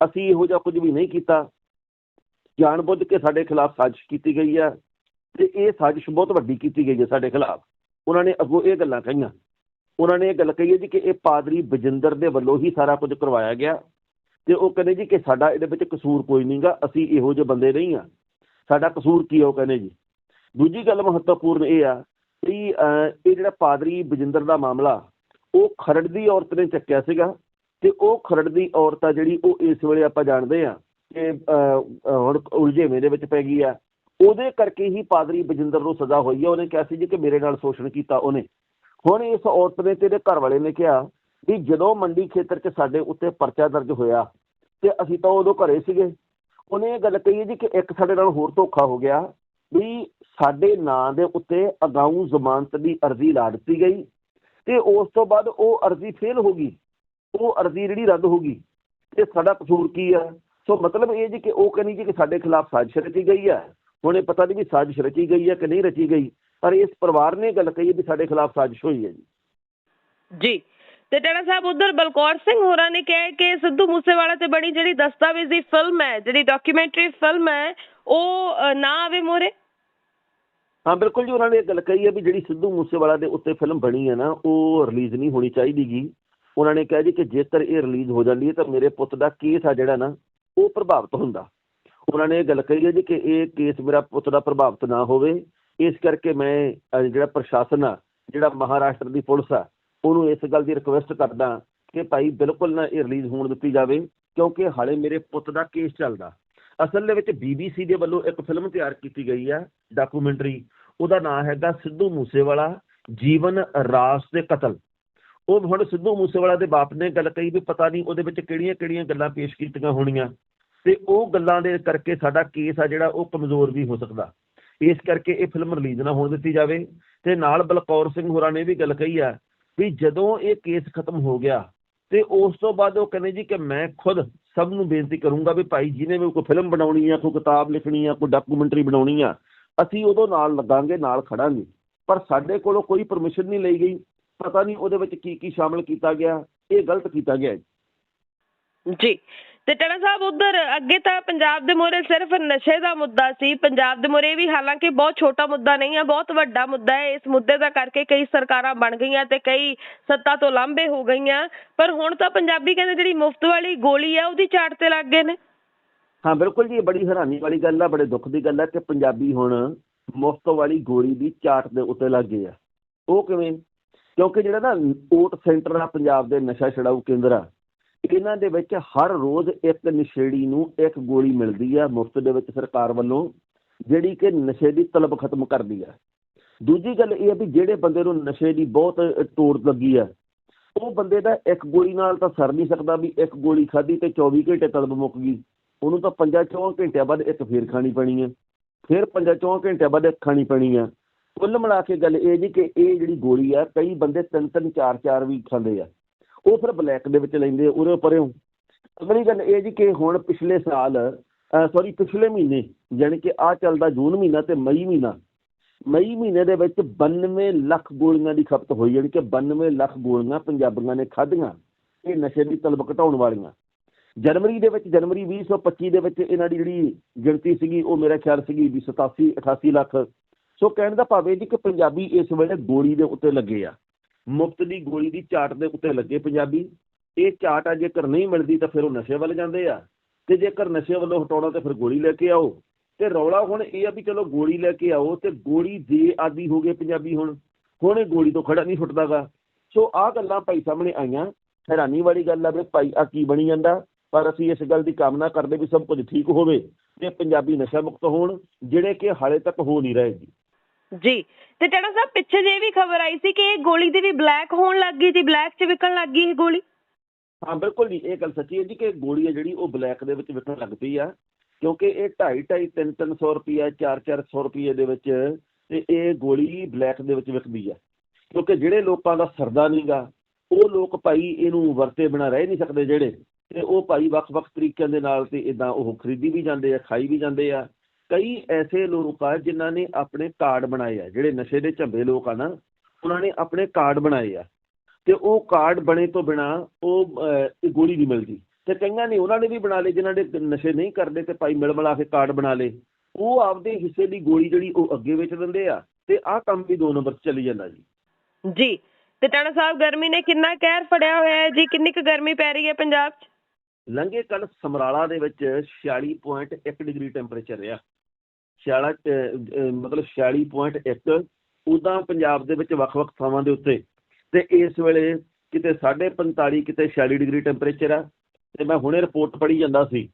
ਅਸੀਂ ਇਹੋ ਜਿਹਾ ਕੁਝ ਵੀ ਨਹੀਂ ਕੀਤਾ। ਜਾਣਬੁੱਝ ਕੇ ਸਾਡੇ ਖਿਲਾਫ ਸਾਜ਼ਿਸ਼ ਕੀਤੀ ਗਈ ਆ। ਤੇ ਇਹ ਸਾਜ਼ਿਸ਼ ਬਹੁਤ ਵੱਡੀ ਕੀਤੀ ਗਈ ਹੈ ਸਾਡੇ ਖਿਲਾਫ। ਉਹਨਾਂ ਨੇ ਅੱਗੋਂ ਇਹ ਗੱਲਾਂ ਕਹੀਆਂ। ਉਹਨਾਂ ਨੇ ਇਹ ਗੱਲ ਕਹੀ ਹੈ ਜੀ ਕਿ ਇਹ ਪਾਦਰੀ ਬਜਿੰਦਰ ਦੇ ਵੱਲੋਂ ਹੀ ਸਾਰਾ ਕੁਝ ਕਰਵਾਇਆ ਗਿਆ। ਤੇ ਉਹ ਕਹਿੰਦੇ ਜੀ ਕਿ ਸਾਡਾ ਇਹਦੇ ਵਿੱਚ ਕਸੂਰ ਕੋਈ ਨਹੀਂਗਾ ਅਸੀਂ ਇਹੋ ਜਿਹੇ ਬੰਦੇ ਨਹੀਂ ਆ। ਸਾਡਾ ਕਸੂਰ ਕੀ ਆ ਉਹ ਕਹਿੰਦੇ ਜੀ। ਦੂਜੀ ਗੱਲ ਮਹੱਤਵਪੂਰਨ ਇਹ ਆ ਵੀ ਇਹ ਜਿਹੜਾ ਪਾਦਰੀ ਬਜਿੰਦਰ ਦਾ ਮਾਮਲਾ, ਉਹ ਖਰੜ ਦੀ ਔਰਤ ਨੇ ਚੱਕਿਆ ਸੀਗਾ ਤੇ ਉਹ ਖਰੜ ਦੀ ਔਰਤ ਆ ਜਿਹੜੀ ਉਹ ਇਸ ਵੇਲੇ ਆਪਾਂ ਜਾਣਦੇ ਆ ਕਿ ਹੁਣ ਉਲਝੇਵੇਂ ਦੇ ਵਿੱਚ ਪੈ ਗਈ ਆ। ਉਹਦੇ ਕਰਕੇ ਹੀ ਪਾਦਰੀ ਬਜਿੰਦਰ ਨੂੰ ਸਜ਼ਾ ਹੋਈ ਹੈ ਉਹਨੇ ਕਿਹਾ ਸੀ ਜੀ ਕਿ ਮੇਰੇ ਨਾਲ ਸ਼ੋਸ਼ਣ ਕੀਤਾ ਉਹਨੇ। ਹੁਣ ਇਸ ਔਰਤ ਨੇ ਤੇਰੇ ਘਰ ਵਾਲੇ ਨੇ ਕਿਹਾ ਵੀ ਜਦੋਂ ਮੰਡੀ ਖੇਤਰ 'ਚ ਸਾਡੇ ਉੱਤੇ ਪਰਚਾ ਦਰਜ ਹੋਇਆ ਤੇ ਅਸੀਂ ਤਾਂ ਉਦੋਂ ਘਰੇ ਸੀਗੇ, ਉਹਨੇ ਇਹ ਗੱਲ ਕਹੀ ਜੀ ਕਿ ਇੱਕ ਸਾਡੇ ਨਾਲ ਹੋਰ ਧੋਖਾ ਹੋ ਗਿਆ ਵੀ ਸਾਡੇ ਨਾਂ ਦੇ ਉੱਤੇ ਅਗਾਊਂ ਜ਼ਮਾਨਤ ਦੀ ਅਰਜ਼ੀ ਲਾ ਦਿੱਤੀ ਗਈ ਤੇ ਉਸ ਤੋਂ ਬਾਅਦ ਉਹ ਅਰਜ਼ੀ ਫੇਲ ਹੋ ਗਈ, ਉਹ ਅਰਜ਼ੀ ਜਿਹੜੀ ਰੱਦ ਹੋ ਗਈ ਤੇ ਸਾਡਾ ਕਸੂਰ ਕੀ ਆ? ਸੋ ਮਤਲਬ ਇਹ ਜੀ ਕਿ ਉਹ ਕਹਿੰਦੀ ਜੀ ਕਿ ਸਾਡੇ ਖਿਲਾਫ ਸਾਜ਼ਿਸ਼ ਰਚੀ ਗਈ ਹੈ ਹੁਣ ਇਹ ਪਤਾ ਨਹੀਂ ਵੀ ਸਾਜ਼ਿਸ਼ ਰਚੀ ਗਈ ਹੈ ਕਿ ਨਹੀਂ ਰਚੀ ਗਈ ਪਰ ਇਸ ਪਰਿਵਾਰ ਨੇ ਗੱਲ ਕਹੀ ਵੀ ਸਾਡੇ ਖਿਲਾਫ ਸਾਜ਼ਿਸ਼ ਹੋਈ ਹੈ ਜੀ। ਜੀ ਤੇ ਟੈਣਾ ਸਾਹਿਬ ਉਧਰ ਬਲਕੌਰ ਸਿੰਘ ਹੋਰਾਂ ਨੇ ਕਿਹਾ ਕਿ ਸਿੱਧੂ ਮੂਸੇਵਾਲਾ ਤੇ ਬਣੀ ਜਿਹੜੀ ਦਸਤਾਵੇਜ਼ੀ ਫਿਲਮ ਹੈ ਜਿਹੜੀ ਡਾਕੂਮੈਂਟਰੀ ਫਿਲਮ ਹੈ ਉਹ ਨਾ ਆਵੇ ਮੋਰੇ? ਹਾਂ ਬਿਲਕੁਲ ਜੀ ਉਹਨਾਂ ਨੇ ਇਹ ਗੱਲ ਕਹੀ ਹੈ ਵੀ ਜਿਹੜੀ ਸਿੱਧੂ ਮੂਸੇਵਾਲਾ ਦੇ ਉੱਤੇ ਫਿਲਮ ਬਣੀ ਹੈ ਨਾ ਉਹ ਰਿਲੀਜ਼ ਨਹੀਂ ਹੋਣੀ ਚਾਹੀਦੀਗੀ ਉਹਨਾਂ ਨੇ ਕਿਹਾ ਜੀ ਕਿ ਜੇਕਰ ਇਹ ਰਿਲੀਜ਼ ਹੋ ਜਾਂਦੀ ਹੈ ਤਾਂ ਮੇਰੇ ਪੁੱਤ ਦਾ ਕੇਸ ਆ ਜਿਹੜਾ ਨਾ ਉਹ ਪ੍ਰਭਾਵਿਤ ਹੁੰਦਾ। ਉਹਨਾਂ ਨੇ ਇਹ ਗੱਲ ਕਹੀ ਹੈ ਜੀ ਕਿ ਇਹ ਕੇਸ ਮੇਰਾ ਪੁੱਤ ਦਾ ਪ੍ਰਭਾਵਿਤ ਨਾ ਹੋਵੇ। ਇਸ ਕਰਕੇ ਮੈਂ ਅਹ, ਜਿਹੜਾ ਪ੍ਰਸ਼ਾਸਨ ਆ ਜਿਹੜਾ ਮਹਾਰਾਸ਼ਟਰ ਦੀ ਪੁਲਿਸ ਆ ਉਹਨੂੰ ਇਸ ਗੱਲ ਦੀ ਰਿਕੁਐਸਟ ਕਰਦਾ ਕਿ ਭਾਈ ਬਿਲਕੁਲ ਨਾ ਇਹ ਰਿਲੀਜ਼ ਹੋਣ ਦਿੱਤੀ ਜਾਵੇ ਕਿਉਂਕਿ ਹਾਲੇ ਮੇਰੇ ਪੁੱਤ ਦਾ ਕੇਸ ਚੱਲਦਾ। ਅਸਲ ਦੇ ਵਿੱਚ BBC ਦੇ ਵੱਲੋਂ ਇੱਕ ਫਿਲਮ ਤਿਆਰ ਕੀਤੀ ਗਈ ਆ ਡਾਕੂਮੈਂਟਰੀ ਉਹਦਾ ਨਾਮ ਹੈਗਾ ਸਿੱਧੂ ਮੂਸੇਵਾਲਾ ਜੀਵਨ ਰਾਸ ਦੇ ਕਤਲ। ਉਹ ਹੁਣ ਸਿੱਧੂ ਮੂਸੇਵਾਲਾ ਦੇ ਬਾਪ ਨੇ ਗੱਲ ਕਹੀ ਵੀ ਪਤਾ ਨਹੀਂ ਉਹਦੇ ਵਿੱਚ ਕਿਹੜੀਆਂ-ਕਿਹੜੀਆਂ ਗੱਲਾਂ ਪੇਸ਼ ਕੀਤੀਆਂ ਹੋਣੀਆਂ। ਤੇ ਉਹ ਗੱਲਾਂ ਦੇ ਕਰਕੇ ਸਾਡਾ ਕੇਸ ਆ ਜਿਹੜਾ ਉਹ ਕਮਜ਼ੋਰ ਵੀ ਹੋ ਸਕਦਾ। ਇਸ ਕਰਕੇ ਇਹ ਫਿਲਮ ਰਿਲੀਜ਼ ਨਾ ਹੋਣ ਦਿੱਤੀ ਜਾਵੇ ਤੇ ਨਾਲ ਬਲਕੌਰ ਸਿੰਘ ਹੋਰਾਂ ਨੇ ਵੀ ਗੱਲ ਕਹੀ ਆ ਵੀ ਜਦੋਂ ਇਹ ਕੇਸ ਖਤਮ ਹੋ ਗਿਆ ਤੇ ਉਸ ਤੋਂ ਬਾਅਦ ਉਹ ਕਹਿੰਦੇ ਜੀ ਕਿ ਮੈਂ ਖੁਦ ਸਭ ਨੂੰ ਬੇਨਤੀ ਕਰੂੰਗਾ ਵੀ ਭਾਈ ਜਿਹਨੇ ਵੀ ਕੋਈ ਫਿਲਮ ਬਣਾਉਣੀ ਆ, ਕੋਈ ਕਿਤਾਬ ਲਿਖਣੀ ਆ, ਕੋਈ ਡਾਕੂਮੈਂਟਰੀ ਬਣਾਉਣੀ ਆ, ਅਸੀਂ ਉਦੋਂ ਨਾਲ ਲੱਗਾਂਗੇ, ਨਾਲ ਖੜਾਂਗੇ। ਪਰ ਸਾਡੇ ਕੋਲੋਂ ਕੋਈ ਪਰਮਿਸ਼ਨ ਨਹੀਂ ਲਈ ਗਈ। ਪਤਾ ਨਹੀਂ ਉਹਦੇ ਵਿੱਚ ਕੀ ਕੀ ਸ਼ਾਮਲ ਕੀਤਾ ਗਿਆ, ਇਹ ਗਲਤ ਕੀਤਾ ਗਿਆ ਜੀ। ਤੇ ਟਣਾ ਸਾਹਿਬ, ਉਧਰ ਅੱਗੇ ਤਾਂ ਪੰਜਾਬ ਦੇ ਮੋਰੇ ਸਿਰਫ ਨਸ਼ੇ ਦਾ ਮੁੱਦਾ ਸੀ। ਪੰਜਾਬ ਦੇ ਮੋਰੇ ਵੀ ਹਾਲਾਂਕਿ ਬਹੁਤ ਛੋਟਾ ਮੁੱਦਾ ਨਹੀਂ ਹੈ ਬਹੁਤ ਵੱਡਾ ਮੁੱਦਾ ਹੈ। ਇਸ ਮੁੱਦੇ ਦਾ ਕਰਕੇ ਕਈ ਸਰਕਾਰਾਂ ਬਣ ਗਈਆਂ ਤੇ ਕਈ ਸੱਤਾ ਤੋਂ ਲਾਂਭੇ ਹੋ ਗਈਆਂ। ਪਰ ਹੁਣ ਤਾਂ ਪੰਜਾਬੀ ਕਹਿੰਦੇ ਜਿਹੜੀ ਮੁਫਤ ਵਾਲੀ ਗੋਲੀ ਹੈ ਉਹਦੀ ਚਾਟ ਤੇ ਲੱਗ ਗਏ ਨੇ। ਹਾਂ, ਬਿਲਕੁਲ ਜੀ ਬੜੀ ਹੈਰਾਨੀ ਵਾਲੀ ਗੱਲ ਆ, ਬੜੇ ਦੁੱਖ ਦੀ ਗੱਲ ਆ ਕਿ ਪੰਜਾਬੀ ਹੁਣ ਮੁਫਤ ਵਾਲੀ ਗੋਲੀ ਦੀ ਚਾਟ ਦੇ ਉੱਤੇ ਲੱਗ ਗਏ ਆ। ਉਹ ਕਿਵੇਂ? ਕਿਉਂਕਿ ਜਿਹੜਾ ਨਾ ਓਟ ਸੈਂਟਰ ਆ, ਪੰਜਾਬ ਦੇ ਨਸ਼ਾ ਛਡਾਊ ਕੇਂਦਰ ਆ ਇਹਨਾਂ ਦੇ ਵਿੱਚ ਹਰ ਰੋਜ਼ ਇੱਕ ਨਸ਼ੇੜੀ ਨੂੰ ਇੱਕ ਗੋਲੀ ਮਿਲਦੀ ਆ ਮੁਫਤ ਦੇ ਵਿੱਚ ਸਰਕਾਰ ਵੱਲੋਂ, ਜਿਹੜੀ ਕਿ ਨਸ਼ੇ ਦੀ ਤਲਬ ਖਤਮ ਕਰਦੀ ਆ। ਦੂਜੀ ਗੱਲ ਇਹ ਆ ਵੀ ਜਿਹੜੇ ਬੰਦੇ ਨੂੰ ਨਸ਼ੇ ਦੀ ਬਹੁਤ ਤੋੜ ਲੱਗੀ ਆ, ਉਹ ਬੰਦੇ ਦਾ ਇੱਕ ਗੋਲੀ ਨਾਲ ਤਾਂ ਸਰ ਨਹੀਂ ਸਕਦਾ ਵੀ ਇੱਕ ਗੋਲੀ ਖਾਧੀ ਤੇ 24 ਘੰਟੇ ਤਲਬ ਮੁੱਕ ਗਈ। ਉਹਨੂੰ ਤਾਂ ਪੰਜਾਂ ਚੌਂ ਘੰਟਿਆਂ ਬਾਅਦ ਇੱਕ ਫੇਰ ਖਾਣੀ ਪੈਣੀ ਹੈ ਫਿਰ ਪੰਜਾਂ ਚੌਂ ਘੰਟਿਆਂ ਬਾਅਦ ਇੱਕ ਖਾਣੀ ਪੈਣੀ ਆ। ਕੁੱਲ ਮਿਲਾ ਕੇ ਗੱਲ ਇਹ ਜੀ ਕਿ ਇਹ ਜਿਹੜੀ ਗੋਲੀ ਆ, ਕਈ ਬੰਦੇ ਤਿੰਨ ਤਿੰਨ ਚਾਰ ਚਾਰ ਵੀ ਖਾਂਦੇ ਆ। ਉਹ ਫਿਰ ਬਲੈਕ ਦੇ ਵਿੱਚ ਲੈਂਦੇ ਉਹਦੇ ਪਰਿਓ ਅਗਲੀ ਗੱਲ ਇਹ ਜੀ ਕਿ ਹੁਣ ਪਿਛਲੇ ਸਾਲ ਸੌਰੀ ਪਿਛਲੇ ਮਹੀਨੇ ਯਾਨੀ ਕਿ ਆ ਚੱਲਦਾ ਜੂਨ ਮਹੀਨਾ ਤੇ ਮਈ ਮਹੀਨਾ, ਮਈ ਮਹੀਨੇ ਦੇ ਵਿੱਚ 92 ਲੱਖ ਗੋਲੀਆਂ ਦੀ ਖਪਤ ਹੋਈ ਯਾਨੀ ਕਿ 92 ਲੱਖ ਗੋਲੀਆਂ ਪੰਜਾਬੀਆਂ ਨੇ ਖਾਧੀਆਂ, ਇਹ ਨਸ਼ੇ ਦੀ ਤਲਬ ਘਟਾਉਣ ਵਾਲੀਆਂ। ਜਨਵਰੀ ਦੇ ਵਿੱਚ, ਜਨਵਰੀ 2025 ਦੇ ਵਿੱਚ ਇਹਨਾਂ ਦੀ ਜਿਹੜੀ ਗਿਣਤੀ ਸੀਗੀ, ਉਹ ਮੇਰਾ ਖਿਆਲ ਸੀਗੀ ਵੀ 87 88 ਲੱਖ। ਸੋ ਕਹਿਣ ਦਾ ਭਾਵ ਇਹ ਜੀ ਕਿ ਪੰਜਾਬੀ ਇਸ ਵੇਲੇ ਗੋਲੀ ਦੇ ਉੱਤੇ ਲੱਗੇ ਆ। ਮੁਫਤ ਦੀ ਗੋਲੀ ਦੀ ਚਾਟ ਦੇ ਉੱਤੇ ਲੱਗੇ ਪੰਜਾਬੀ। ਇਹ ਚਾਟ ਆ ਜੇਕਰ ਨਹੀਂ ਮਿਲਦੀ ਤਾਂ ਫਿਰ ਉਹ ਨਸ਼ੇ ਵੱਲ ਜਾਂਦੇ ਆ। ਤੇ ਜੇਕਰ ਨਸ਼ੇ ਵੱਲੋਂ ਹਟਾਉਣਾ ਤਾਂ ਫਿਰ ਗੋਲੀ ਲੈ ਕੇ ਆਓ। ਤੇ ਰੌਲਾ ਹੁਣ ਇਹ ਆ ਵੀ ਚਲੋ ਗੋਲੀ ਲੈ ਕੇ ਆਓ ਤੇ ਗੋਲੀ ਦੇ ਆਦੀ ਹੋ ਗਏ ਪੰਜਾਬੀ ਹੁਣ। ਹੁਣ ਇਹ ਗੋਲੀ ਤੋਂ ਖੜਾ ਨਹੀਂ ਛੁੱਟਦਾਗਾ ਸੋ ਆਹ ਗੱਲਾਂ ਭਾਈ ਸਾਹਮਣੇ ਆਈਆਂ। ਹੈਰਾਨੀ ਵਾਲੀ ਗੱਲ ਆ ਵੀ ਭਾਈ ਆ ਕੀ ਬਣੀ ਜਾਂਦਾ। ਪਰ ਅਸੀਂ ਇਸ ਗੱਲ ਦੀ ਕਾਮਨਾ ਕਰਦੇ ਵੀ ਸਭ ਕੁਝ ਠੀਕ ਹੋਵੇ ਤੇ ਪੰਜਾਬੀ ਨਸ਼ਾ ਮੁਕਤ ਹੋਣ, ਜਿਹੜੇ ਕਿ ਹਾਲੇ ਤੱਕ ਹੋ ਨਹੀਂ ਰਹੇ ਜੀ। ਜੀ। ਤੇ ਟਣਾ ਸਾਹਿਬ, ਪਿੱਛੇ ਜੇ ਵੀ ਖਬਰ ਆਈ ਸੀ ਕਿ ਇਹ ਗੋਲੀ ਦੀ ਵੀ ਬਲੈਕ ਹੋਣ ਲੱਗ ਗਈ ਜੀ, ਬਲੈਕ 'ਚ ਵਿਕਣ ਲੱਗ ਗਈ ਇਹ ਗੋਲੀ? ਹਾਂ, ਬਿਲਕੁਲ ਜੀ, ਇਹ ਗੱਲ ਸੱਚੀ ਹੈ ਜੀ ਕਿ ਗੋਲੀ ਹੈ ਜਿਹੜੀ, ਉਹ ਬਲੈਕ ਦੇ ਵਿੱਚ ਵਿਕਣ ਲੱਗ ਪਈ ਆ। ਕਿਉਂਕਿ ਇਹ 2.5 2.5 3 300 ਰੁਪਿਆ 4 400 ਰੁਪਏ ਦੇ ਵਿੱਚ ਤੇ ਇਹ ਗੋਲੀ ਬਲੈਕ ਦੇ ਵਿੱਚ ਵਿਕਦੀ ਆ। ਕਿਉਂਕਿ ਜਿਹੜੇ ਲੋਕਾਂ ਦਾ ਸਰਦਾ ਨਹੀਂਗਾ ਉਹ ਲੋਕ ਭਾਈ ਇਹਨੂੰ ਵਰਤੇ ਬਿਨਾ ਰਹਿ ਨਹੀਂ ਸਕਦੇ ਜਿਹੜੇ। ਤੇ ਉਹ ਭਾਈ ਵੱਖ-ਵੱਖ ਤਰੀਕਿਆਂ ਦੇ ਨਾਲ ਤੇ ਇਦਾਂ ਉਹ ਖਰੀਦੀ ਵੀ ਜਾਂਦੇ ਆ, ਖਾਈ ਵੀ ਜਾਂਦੇ ਆ। ਕਈ ਐਸੇ ਲੋਕ ਆ ਜਿਨ੍ਹਾਂ ਨੇ ਆਪਣੇ ਕਾਰਡ ਬਣਾਏ ਆ ਜਿਹੜੇ ਨਸ਼ੇ ਦੇ ਝੰਬੇ ਲੋਕ ਆ ਨਾ ਉਹਨਾਂ ਨੇ ਆਪਣੇ ਕਾਰਡ ਬਣਾਏ ਆ। ਤੇ ਉਹ ਕਾਰਡ ਬਣੇ ਤੋਂ ਬਿਨਾ ਉਹ ਗੋਲੀ ਨਹੀਂ ਮਿਲਦੀ। ਤੇ ਕਈਆਂ ਨੇ ਉਹਨਾਂ ਨੇ ਵੀ ਬਣਾ ਲਏ ਜਿਨ੍ਹਾਂ ਨੇ ਨਸ਼ੇ ਨਹੀਂ ਕਰਦੇ ਤੇ ਭਾਈ ਮਿਲ ਮਿਲਾ ਕੇ ਕਾਰਡ ਬਣਾ ਲਏ। ਉਹ ਆਪਦੇ ਹਿੱਸੇ ਦੀ ਗੋਲੀ ਜਿਹੜੀ ਉਹ ਅੱਗੇ ਵੇਚ ਦਿੰਦੇ ਆ ਤੇ ਆਹ ਕੰਮ ਵੀ ਦੋ ਨੰਬਰ ਚੱਲੀ ਜਾਂਦਾ ਜੀ। ਜੀ ਤੇ ਟਣਾ ਸਾਹਿਬ ਗਰਮੀ ਨੇ ਕਿੰਨਾ ਕਹਿਰ ਫੜਿਆ ਹੋਇਆ ਹੈ ਜੀ? ਕਿੰਨੀ ਕੁ ਗਰਮੀ ਪੈ ਰਹੀ ਹੈ ਪੰਜਾਬ 'ਚ? ਲੰਘੇ ਕੱਲ ਸਮਰਾਲਾ ਦੇ ਵਿੱਚ 46.1 ਡਿਗਰੀ ਟੈਂਪਰੇਚਰ ਰਿਹਾ। 46 ਅਹ, ਅਹ, ਮਤਲਬ 46.1 ਉਦਾਂ ਪੰਜਾਬ ਦੇ ਵਿੱਚ ਵੱਖ-ਵੱਖ ਥਾਵਾਂ ਦੇ ਉੱਤੇ। ਤੇ ਇਸ ਵੇਲੇ ਕਿਤੇ 45 ਕਿਤੇ 46 ਡਿਗਰੀ ਟੈਂਪਰੇਚਰ ਆ। ਤੇ ਮੈਂ ਹੁਣੇ ਰਿਪੋਰਟ ਪੜ੍ਹੀ ਜਾਂਦਾ ਸੀ।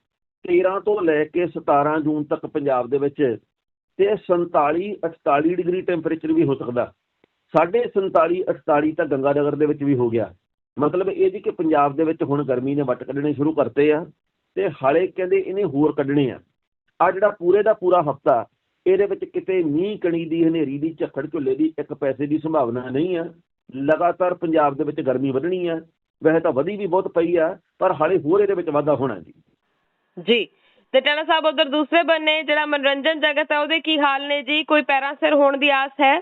13 ਤੋਂ ਲੈ ਕੇ 17 ਜੂਨ ਤੱਕ ਪੰਜਾਬ ਦੇ ਵਿੱਚ ਤੇ 47 48 ਡਿਗਰੀ ਟੈਂਪਰੇਚਰ ਵੀ ਹੋ ਸਕਦਾ। ਸਾਢੇ 47 48 ਤਾਂ ਗੰਗਾਨਗਰ ਦੇ ਵਿੱਚ ਵੀ ਹੋ ਗਿਆ। ਮਤਲਬ ਇਹ ਜੀ ਕਿ ਪੰਜਾਬ ਦੇ ਵਿੱਚ ਹੁਣ ਗਰਮੀ ਨੇ ਵੱਟ ਕੱਢਣੇ ਸ਼ੁਰੂ ਕਰਤੇ ਆ। ਤੇ ਹਾਲੇ ਕਹਿੰਦੇ ਇਹਨੇ ਹੋਰ ਕੱਢਣੇ ਆ। ਆ ਜਿਹੜਾ ਪੂਰੇ ਦਾ ਪੂਰਾ ਹਫਤਾ ਇਹਦੇ ਵਿੱਚ ਕਿਤੇ ਮੀਂਹ ਕਣੀ ਦੀ ਹਨੇਰੀ ਦੀ ਝੱਖੜ ਝੁੱਲੇ ਦੀ ਇੱਕ ਪੈਸੇ ਦੀ ਸੰਭਾਵਨਾ ਨਹੀਂ ਆ। ਲਗਾਤਾਰ ਪੰਜਾਬ ਦੇ ਵਿੱਚ ਗਰਮੀ ਵਧਣੀ ਆ। ਵੈਸੇ ਤਾਂ ਵਧੀ ਵੀ ਬਹੁਤ ਪਈ ਆ ਪਰ ਹਾਲੇ ਹੋਰ ਇਹਦੇ ਵਿੱਚ ਵਾਧਾ ਹੋਣਾ ਜੀ। ਜੀ। ਤੇ ਟਣਾ ਸਾਹਿਬ ਉਧਰ ਦੂਸਰੇ ਬੰਨੇ ਜਿਹੜਾ ਮਨੋਰੰਜਨ ਜਗਤ ਹੈ ਉਹਦੇ ਕੀ ਹਾਲ ਨੇ ਜੀ? ਕੋਈ ਪੈਰਾਂ ਸਿਰ ਹੋਣ ਦੀ ਆਸ ਹੈ?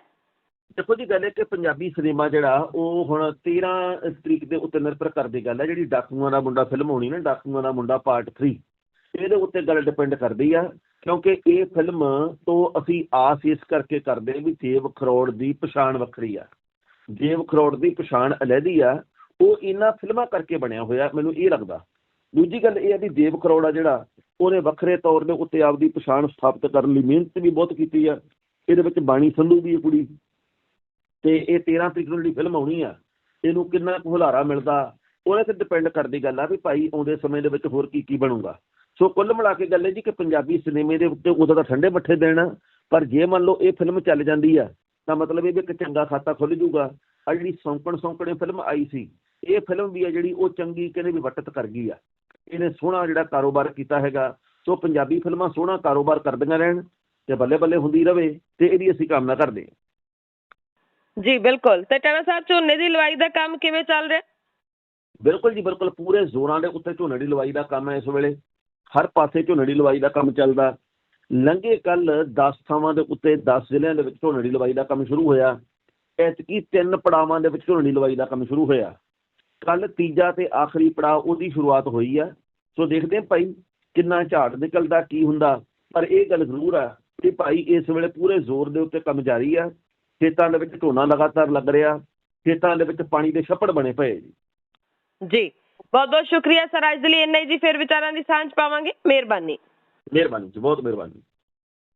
ਦੇਖੋ ਜੀ ਗੱਲ ਹੈ ਕਿ ਪੰਜਾਬੀ ਸਿਨੇਮਾ ਜਿਹੜਾ ਉਹ ਹੁਣ 13 ਤਰੀਕ ਦੇ ਉੱਤੇ ਨਿਰਭਰ ਕਰਦੀ ਗੱਲ ਹੈ। ਜਿਹੜੀ ਡਾਕੂਆਂ ਦਾ ਮੁੰਡਾ ਫਿਲਮ ਹੋਣੀ ਨਾ ਡਾਕੂਆਂ ਦਾ ਮੁੰਡਾ ਪਾਰਟ 3 ਇਹਦੇ ਉੱਤੇ ਗੱਲ ਡਿਪੈਂਡ ਕਰਦੀ ਆ, ਕਿਉਂਕਿ ਇਹ ਫਿਲਮ ਤੋਂ ਅਸੀਂ ਆਸ ਇਸ ਕਰਕੇ ਕਰਦੇ ਵੀ ਦੇਵ ਖਰੋੜ ਦੀ ਪਛਾਣ ਵੱਖਰੀ ਆ। ਦੇਵ ਖਰੋੜ ਦੀ ਪਛਾਣ ਅਲੱਦੀ ਆ, ਉਹ ਇਹਨਾਂ ਫਿਲਮਾਂ ਕਰਕੇ ਬਣਿਆ ਹੋਇਆ, ਮੈਨੂੰ ਇਹ ਲੱਗਦਾ। ਦੂਜੀ ਗੱਲ ਇਹ ਆ ਵੀ ਦੇਵ ਖਰੋੜ ਆ ਜਿਹੜਾ, ਉਹਨੇ ਵੱਖਰੇ ਤੌਰ ਦੇ ਉੱਤੇ ਆਪਦੀ ਪਛਾਣ ਸਥਾਪਿਤ ਕਰਨ ਲਈ ਮਿਹਨਤ ਵੀ ਬਹੁਤ ਕੀਤੀ ਆ। ਇਹਦੇ ਵਿੱਚ ਬਾਣੀ ਸੰਧੂ ਵੀ ਹੈ ਕੁੜੀ। ਤੇ ਇਹ 13 ਤਰੀਕ ਨੂੰ ਜਿਹੜੀ ਫਿਲਮ ਆਉਣੀ ਆ, ਇਹਨੂੰ ਕਿੰਨਾ ਕੁ ਹੁਲਾਰਾ ਮਿਲਦਾ, ਉਹਦੇ ਤੇ ਡਿਪੈਂਡ ਕਰਦੀ ਗੱਲ ਆ ਵੀ ਭਾਈ ਆਉਂਦੇ ਸਮੇਂ ਦੇ ਵਿੱਚ ਹੋਰ ਕੀ ਕੀ ਬਣੂਗਾ। ਸੋ ਕੁੱਲ ਮਿਲਾ ਕੇ ਗੱਲ ਹੈ ਜੀ ਕਿ ਪੰਜਾਬੀ ਸਿਨੇਮੇ ਦੇ ਉੱਤੇ ਉਦੋਂ ਤਾਂ ਠੰਡੇ ਮੱਠੇ ਦੇਣਾ ਪਰ ਜੇ ਮੰਨ ਲਓ ਇਹ ਫਿਲਮ ਚੱਲ ਜਾਂਦੀ ਆ ਤਾਂ ਮਤਲਬ ਇਹ ਵੀ ਇੱਕ ਚੰਗਾ ਖਾਤਾ ਖੁੱਲ ਜੂਗਾ ਆ ਜਿਹੜੀ ਸੌਂਕਣ ਸੌਂਕਣੇ ਫਿਲਮ ਆਈ ਸੀ ਇਹ ਫਿਲਮ ਵੀ ਆ ਜਿਹੜੀ ਉਹ ਚੰਗੀ ਕਹਿੰਦੇ ਵੀ ਵਟਤ ਕਰ ਗਈ ਆ। ਇਹਨੇ ਸੋਹਣਾ ਜਿਹੜਾ ਕਾਰੋਬਾਰ ਕੀਤਾ ਹੈਗਾ ਸੋ ਪੰਜਾਬੀ ਫਿਲਮਾਂ ਸੋਹਣਾ ਕਾਰੋਬਾਰ ਕਰਦੀਆਂ ਰਹਿਣ ਤੇ ਬੱਲੇ ਬੱਲੇ ਹੁੰਦੀ ਰਵੇ ਤੇ ਇਹਦੀ ਅਸੀਂ ਕਾਮਨਾ ਕਰਦੇ ਹਾਂ। ਜੀ ਬਿਲਕੁਲ। ਤੇ ਟਾਣਾ ਸਾਹਿਬ ਝੋਨੇ ਦੀ ਲਵਾਈ ਦਾ ਕੰਮ ਕਿਵੇਂ ਚੱਲ ਰਿਹਾ? ਬਿਲਕੁਲ ਜੀ ਬਿਲਕੁਲ। ਪੂਰੇ ਜ਼ੋਰਾਂ ਦੇ ਉੱਤੇ ਝੋਨੇ ਦੀ ਲਵਾਈ ਦਾ ਕੰਮ ਹੈ ਇਸ ਵੇਲੇ। ਹਰ ਪਾਸੇ ਝੋਨੜੀ ਲਵਾਈ ਦਾ ਕੰਮ ਚੱਲਦਾ। ਲੰਘੇ ਕੱਲ 10 ਥਾਵਾਂ ਦੇ ਉੱਤੇ 10 ਜ਼ਿਲ੍ਹਿਆਂ ਦੇ ਵਿੱਚ ਝੋਨੜੀ ਲਵਾਈ ਦਾ ਕੰਮ ਸ਼ੁਰੂ ਹੋਇਆ। ਐਤਕੀ ਤਿੰਨ ਪੜਾਵਾਂ ਦੇ ਵਿੱਚ ਝੋਨੜੀ ਲਵਾਈ ਦਾ ਕੰਮ ਸ਼ੁਰੂ ਹੋਇਆ। ਕੱਲ ਤੀਜਾ ਤੇ ਆਖਰੀ ਪੜਾਅ ਉਹਦੀ ਸ਼ੁਰੂਆਤ ਹੋਈ ਆ। ਸੋ ਦੇਖਦੇ ਹਾਂ ਭਾਈ ਕਿੰਨਾ ਝਾੜ ਨਿਕਲਦਾ, ਕੀ ਹੁੰਦਾ। ਪਰ ਇਹ ਗੱਲ ਜ਼ਰੂਰ ਆ ਕਿ ਭਾਈ ਇਸ ਵੇਲੇ ਪੂਰੇ ਜ਼ੋਰ ਦੇ ਉੱਤੇ ਕੰਮ ਜਾਰੀ ਆ। ਖੇਤਾਂ ਦੇ ਵਿੱਚ ਝੋਨਾ ਲਗਾਤਾਰ ਲੱਗ ਰਿਹਾ। ਖੇਤਾਂ ਦੇ ਵਿੱਚ ਪਾਣੀ ਦੇ ਛੱਪੜ ਬਣੇ ਪਏ ਜੀ। ਜੀ। ਬਹੁਤ ਬਹੁਤ ਸ਼ੁਕਰੀਆ ਸਰ, ਅੱਜ ਦੇ ਲਈ ਇੰਨਾ ਹੀ ਜੀ, ਫਿਰ ਵਿਚਾਰਾਂ ਦੀ ਸਾਂਝ ਪਾਵਾਂਗੇ। ਮਿਹਰਬਾਨੀ। ਮਿਹਰਬਾਨੀ ਜੀ, ਬਹੁਤ ਮਿਹਰਬਾਨੀ।